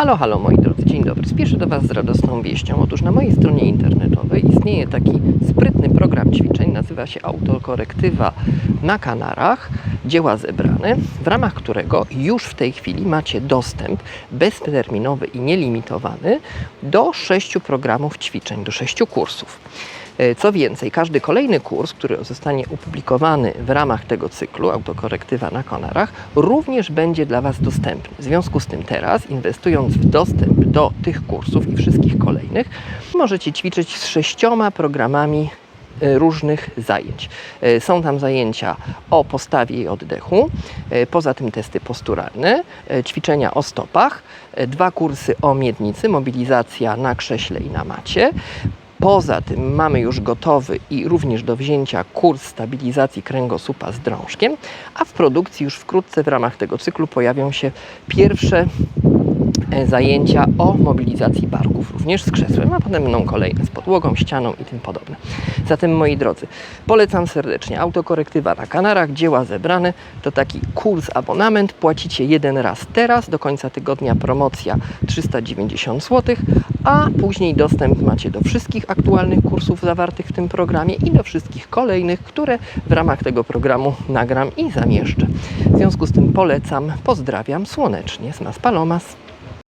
Halo, halo moi drodzy, dzień dobry. Spieszę do Was z radosną wieścią. Otóż na mojej stronie internetowej istnieje taki sprytny program ćwiczeń, nazywa się Autokorektywa na Kanarach, dzieła zebrane, w ramach którego już w tej chwili macie dostęp bezterminowy i nielimitowany do sześciu programów ćwiczeń, do sześciu kursów. E, Co więcej, każdy kolejny kurs, który zostanie opublikowany w ramach tego cyklu Autokorektywa na Konarach, również będzie dla Was dostępny. W związku z tym teraz, inwestując w dostęp do tych kursów i wszystkich kolejnych, możecie ćwiczyć z sześcioma programami e, różnych zajęć. E, Są tam zajęcia o postawie i oddechu, poza tym testy posturalne, ćwiczenia o stopach, dwa kursy o miednicy, mobilizacja na krześle i na macie, Poza tym mamy już gotowy i również do wzięcia kurs stabilizacji kręgosłupa z drążkiem, a w produkcji już wkrótce w ramach tego cyklu pojawią się pierwsze e, zajęcia o mobilizacji barków, również z krzesłem, a potem będą kolejne z podłogą, ścianą i tym podobne. Zatem moi drodzy, polecam serdecznie autokorektywa na kanarach, dzieła zebrane, to taki kurs abonament, płacicie jeden raz teraz, do końca tygodnia promocja 390 zł, a później dostęp macie do wszystkich aktualnych kursów zawartych w tym programie i do wszystkich kolejnych, które w ramach tego programu nagram i zamieszczę. W związku z tym polecam, pozdrawiam słonecznie. Z Mas Palomas.